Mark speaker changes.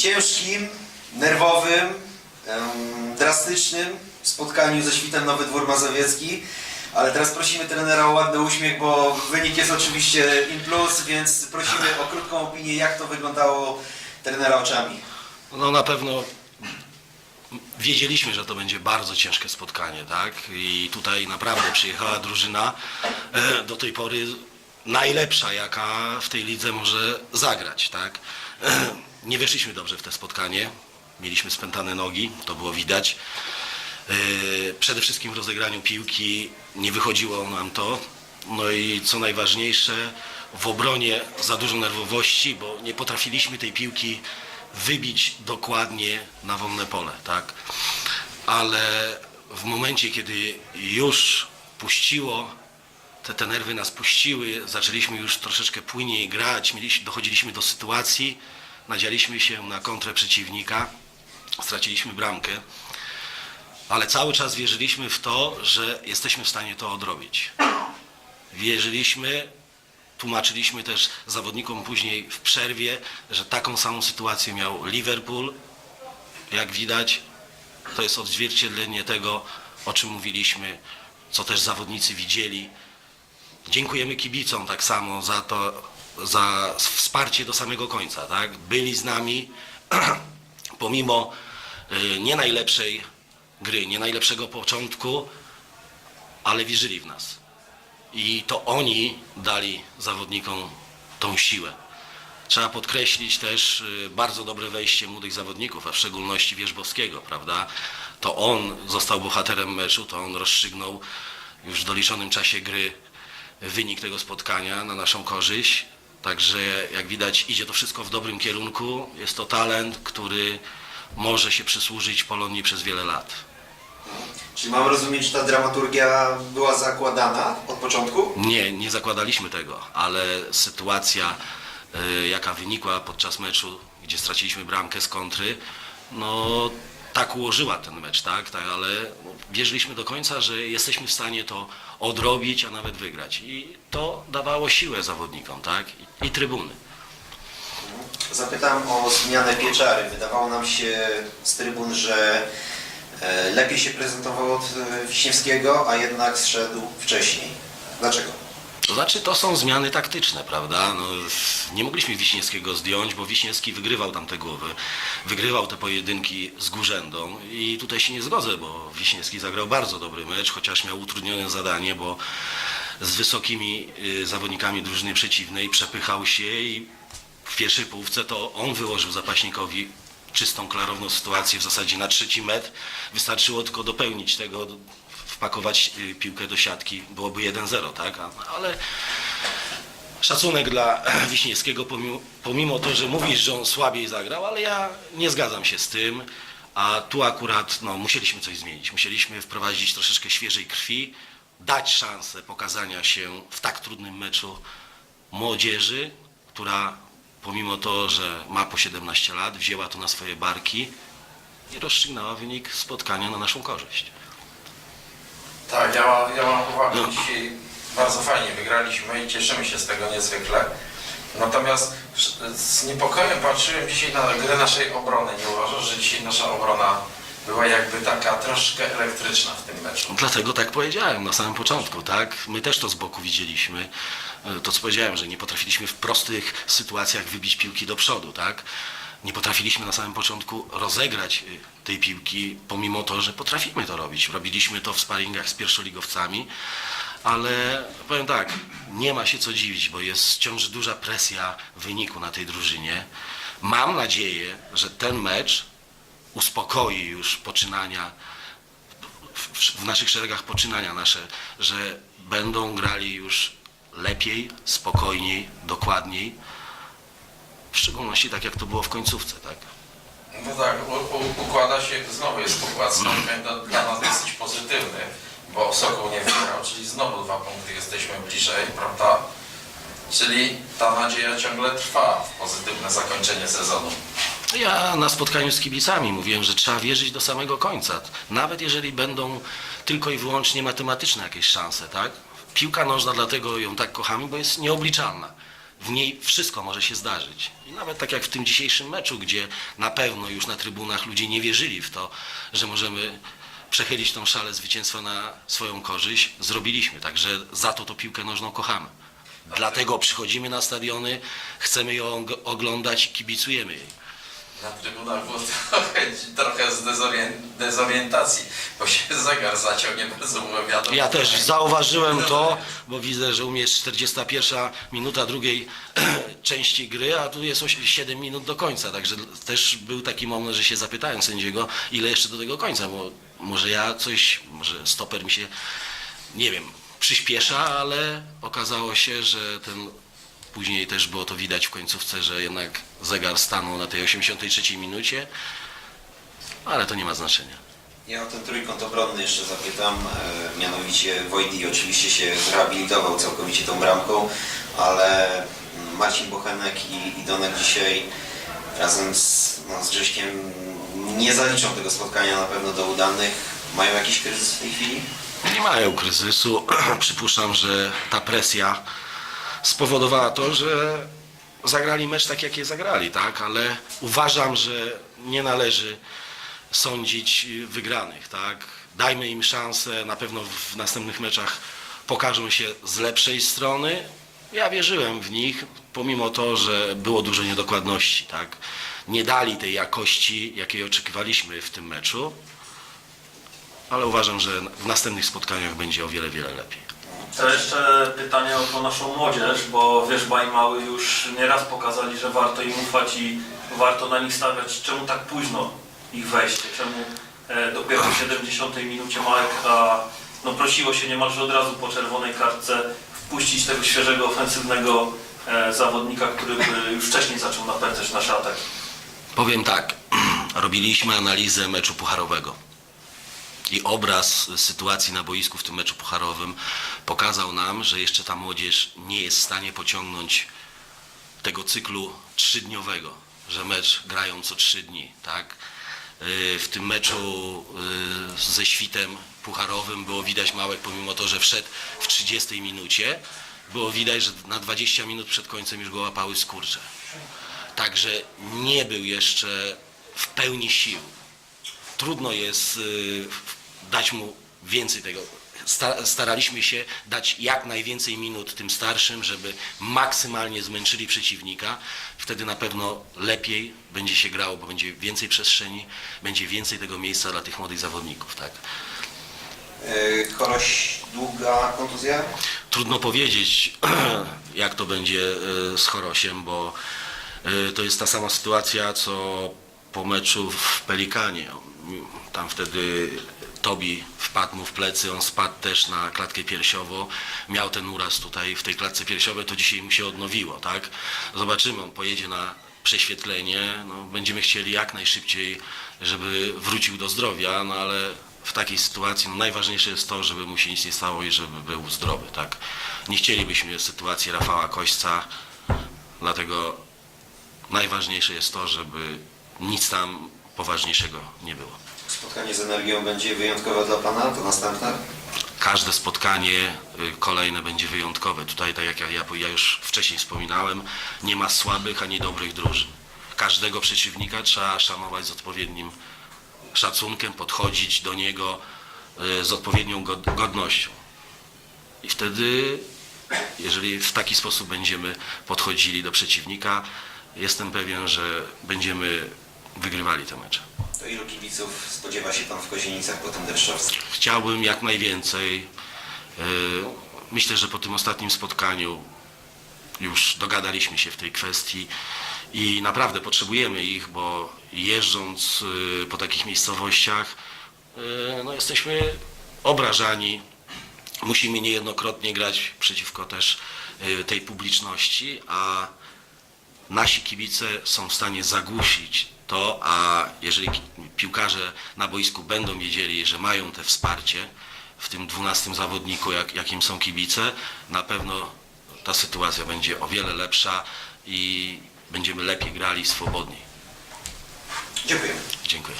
Speaker 1: ciężkim, nerwowym, drastycznym spotkaniu ze Świtem Nowy Dwór Mazowiecki. Ale teraz prosimy trenera o ładny uśmiech, bo wynik jest oczywiście in plus, więc prosimy o krótką opinię, jak to wyglądało trenera oczami.
Speaker 2: No na pewno wiedzieliśmy, że to będzie bardzo ciężkie spotkanie, tak? I tutaj naprawdę przyjechała drużyna e, do tej pory najlepsza, jaka w tej lidze może zagrać, tak? Nie weszliśmy dobrze w to spotkanie. Mieliśmy spętane nogi, to było widać. E, Przede wszystkim w rozegraniu piłki nie wychodziło nam to. No i co najważniejsze, w obronie za dużo nerwowości, bo nie potrafiliśmy tej piłki wybić dokładnie na wolne pole, tak? Ale w momencie, kiedy już puściło, te, te nerwy nas puściły, zaczęliśmy już troszeczkę płynniej grać, mieliśmy, dochodziliśmy do sytuacji, nadzialiśmy się na kontrę przeciwnika, straciliśmy bramkę, ale cały czas wierzyliśmy w to, że jesteśmy w stanie to odrobić. Wierzyliśmy, tłumaczyliśmy też zawodnikom później w przerwie, że taką samą sytuację miał Liverpool. Jak widać, to jest odzwierciedlenie tego, o czym mówiliśmy, co też zawodnicy widzieli. Dziękujemy kibicom tak samo za to, za wsparcie do samego końca, tak? Byli z nami, pomimo y, nie najlepszej gry, nie najlepszego początku, ale wierzyli w nas. I to oni dali zawodnikom tą siłę. Trzeba podkreślić też y, bardzo dobre wejście młodych zawodników, a w szczególności Wierzbowskiego, prawda? To on został bohaterem meczu, to on rozstrzygnął już w doliczonym czasie gry wynik tego spotkania na naszą korzyść. Także jak widać idzie to wszystko w dobrym kierunku. Jest to talent, który może się przysłużyć Polonii przez wiele lat.
Speaker 1: Czyli mam rozumieć, że ta dramaturgia była zakładana od początku?
Speaker 2: Nie, nie zakładaliśmy tego, ale sytuacja, y, jaka wynikła podczas meczu, gdzie straciliśmy bramkę z kontry, no tak ułożyła ten mecz, tak, tak ale wierzyliśmy do końca, że jesteśmy w stanie to odrobić, a nawet wygrać. I to dawało siłę zawodnikom, tak, i, trybuny.
Speaker 1: Zapytam o zmianę pieczary. Wydawało nam się z trybun, że e, lepiej się prezentował od e, Wiśniewskiego, a jednak zszedł wcześniej. Dlaczego?
Speaker 2: To znaczy, to są zmiany taktyczne, prawda? No, nie mogliśmy Wiśniewskiego zdjąć, bo Wiśniewski wygrywał tam te głowy, wygrywał te pojedynki z Górzędą i tutaj się nie zgodzę, bo Wiśniewski zagrał bardzo dobry mecz, chociaż miał utrudnione zadanie, bo z wysokimi y, zawodnikami drużyny przeciwnej przepychał się i w pierwszej połówce to on wyłożył zapaśnikowi czystą, klarowną sytuację w zasadzie na trzeci metr. Wystarczyło tylko dopełnić tego, wpakować y, piłkę do siatki, byłoby 1-0, tak? A- Ale szacunek dla Wiśniewskiego, pomimo, pomimo to, że mówisz, że on słabiej zagrał, ale ja nie zgadzam się z tym, a tu akurat no, musieliśmy coś zmienić. Musieliśmy wprowadzić troszeczkę świeżej krwi, dać szansę pokazania się w tak trudnym meczu młodzieży, która pomimo to, że ma po 17 lat, wzięła to na swoje barki i rozstrzygnęła wynik spotkania na naszą korzyść.
Speaker 3: Tak, ja, mam- ja mam
Speaker 2: No.
Speaker 3: dzisiaj bardzo fajnie wygraliśmy i cieszymy się z tego niezwykle. Natomiast z niepokojem patrzyłem dzisiaj na grę naszej obrony. Nie uważasz, że dzisiaj nasza obrona była jakby taka troszkę elektryczna w tym meczu?
Speaker 2: Dlatego tak powiedziałem na samym początku, tak? My też to z boku widzieliśmy. E, To co powiedziałem, że nie potrafiliśmy w prostych sytuacjach wybić piłki do przodu, tak? Nie potrafiliśmy na samym początku rozegrać y, tej piłki, pomimo to, że potrafimy to robić. Robiliśmy to w sparingach z pierwszoligowcami, ale powiem tak, nie ma się co dziwić, bo jest ciąży duża presja wyniku na tej drużynie. Mam nadzieję, że ten mecz uspokoi już poczynania w naszych szeregach poczynania nasze, że będą grali już lepiej, spokojniej, dokładniej. W szczególności tak jak to było w końcówce, tak?
Speaker 3: No tak, u, u, układa się, znowu jest układ spotkania dla- dla nas dosyć pozytywny, bo Sokół nie wygrał, czyli znowu dwa punkty jesteśmy bliżej, prawda? Czyli ta nadzieja ciągle trwa w pozytywne zakończenie sezonu.
Speaker 2: Ja na spotkaniu z kibicami mówiłem, że trzeba wierzyć do samego końca. Nawet jeżeli będą tylko i wyłącznie matematyczne jakieś szanse, tak? Piłka nożna, dlatego ją tak kochamy, bo jest nieobliczalna. W niej wszystko może się zdarzyć. I nawet tak jak w tym dzisiejszym meczu, gdzie na pewno już na trybunach ludzie nie wierzyli w to, że możemy przechylić tą szalę zwycięstwa na swoją korzyść, zrobiliśmy. Także za to to piłkę nożną kochamy. Dlatego przychodzimy na stadiony, chcemy ją og- oglądać i kibicujemy jej.
Speaker 3: Na trybunach było trochę, trochę z dezorien- dezorientacji, bo się zegar zaciął, nie bardzo było wiadomo.
Speaker 2: Ja też zauważyłem to, bo widzę, że u mnie jest 41 minuta drugiej części gry, a tu jest 7 minut do końca. Także też był taki moment, że się zapytałem sędziego, ile jeszcze do tego końca, bo może ja coś, może stoper mi się, nie wiem, przyspiesza, ale okazało się, że ten później też było to widać w końcówce, że jednak zegar stanął na tej 83 minucie, ale to nie ma znaczenia.
Speaker 1: Ja o ten trójkąt obronny jeszcze zapytam. E, mianowicie Wojdi oczywiście się zrehabilitował całkowicie tą bramką, ale mm, Marcin Bochenek i, i Donek dzisiaj razem z, no, z Grześkiem nie zaliczą tego spotkania na pewno do udanych. Mają jakiś kryzys w tej chwili?
Speaker 2: Nie mają kryzysu. Przypuszczam, że ta presja spowodowała to, że zagrali mecz tak, jak je zagrali, tak? Ale uważam, że nie należy sądzić wygranych, tak? Dajmy im szansę, na pewno w następnych meczach pokażą się z lepszej strony. Ja wierzyłem w nich, pomimo to, że było dużo niedokładności, tak? Nie dali tej jakości, jakiej oczekiwaliśmy w tym meczu, ale uważam, że w następnych spotkaniach będzie o wiele, wiele lepiej.
Speaker 4: To jeszcze pytanie o naszą młodzież, bo Wierzba i Mały już nieraz pokazali, że warto im ufać i warto na nich stawiać. Czemu tak późno ich wejście? Czemu e, dopiero w 70 minucie Marek, a no prosiło się niemalże od razu po czerwonej kartce wpuścić tego świeżego, ofensywnego e, zawodnika, który by już wcześniej zaczął napędzać nasze ataki.
Speaker 2: Powiem tak, robiliśmy analizę meczu pucharowego i obraz sytuacji na boisku w tym meczu pucharowym pokazał nam, że jeszcze ta młodzież nie jest w stanie pociągnąć tego cyklu trzydniowego, że mecz grają co trzy dni, tak? Yy, W tym meczu yy, ze świtem pucharowym było widać Małek, pomimo to, że wszedł w 30 minucie, było widać, że na 20 minut przed końcem już go łapały skurcze. Także nie był jeszcze w pełni sił. Trudno jest y, dać mu więcej tego. Sta- Staraliśmy się dać jak najwięcej minut tym starszym, żeby maksymalnie zmęczyli przeciwnika. Wtedy na pewno lepiej będzie się grało, bo będzie więcej przestrzeni, będzie więcej tego miejsca dla tych młodych zawodników. Tak?
Speaker 1: E, Choroś długa kontuzja?
Speaker 2: Trudno powiedzieć, jak to będzie e, z Chorosiem, bo e, to jest ta sama sytuacja, co po meczu w Pelikanie. Tam wtedy Tobi wpadł mu w plecy, on spadł też na klatkę piersiową. Miał ten uraz tutaj w tej klatce piersiowej, to dzisiaj mu się odnowiło, tak? Zobaczymy, on pojedzie na prześwietlenie, no, będziemy chcieli jak najszybciej, żeby wrócił do zdrowia, no ale w takiej sytuacji no, najważniejsze jest to, żeby mu się nic nie stało i żeby był zdrowy, tak? Nie chcielibyśmy sytuacji Rafała Kośca, dlatego najważniejsze jest to, żeby nic tam poważniejszego nie było.
Speaker 1: Spotkanie z energią będzie wyjątkowe dla Pana? To następne?
Speaker 2: Każde spotkanie y, kolejne będzie wyjątkowe. Tutaj, tak jak ja, ja, już wcześniej wspominałem, nie ma słabych ani dobrych drużyn. Każdego przeciwnika trzeba szanować z odpowiednim szacunkiem, podchodzić do niego y, z odpowiednią god- godnością. I wtedy, jeżeli w taki sposób będziemy podchodzili do przeciwnika, jestem pewien, że będziemy wygrywali te mecze.
Speaker 1: Ilu kibiców spodziewa się Pan w Kozienicach po tym deszczowcu?
Speaker 2: Chciałbym jak najwięcej. Yy, Myślę, że po tym ostatnim spotkaniu już dogadaliśmy się w tej kwestii i naprawdę potrzebujemy ich, bo jeżdżąc yy, po takich miejscowościach, yy, no jesteśmy obrażani. Musimy niejednokrotnie grać przeciwko też tej publiczności, a nasi kibice są w stanie zagłusić to, a jeżeli piłkarze na boisku będą wiedzieli, że mają te wsparcie w tym dwunastym zawodniku, jak, jakim są kibice, na pewno ta sytuacja będzie o wiele lepsza i będziemy lepiej grali swobodniej.
Speaker 1: Dziękuję.
Speaker 2: Dziękuję.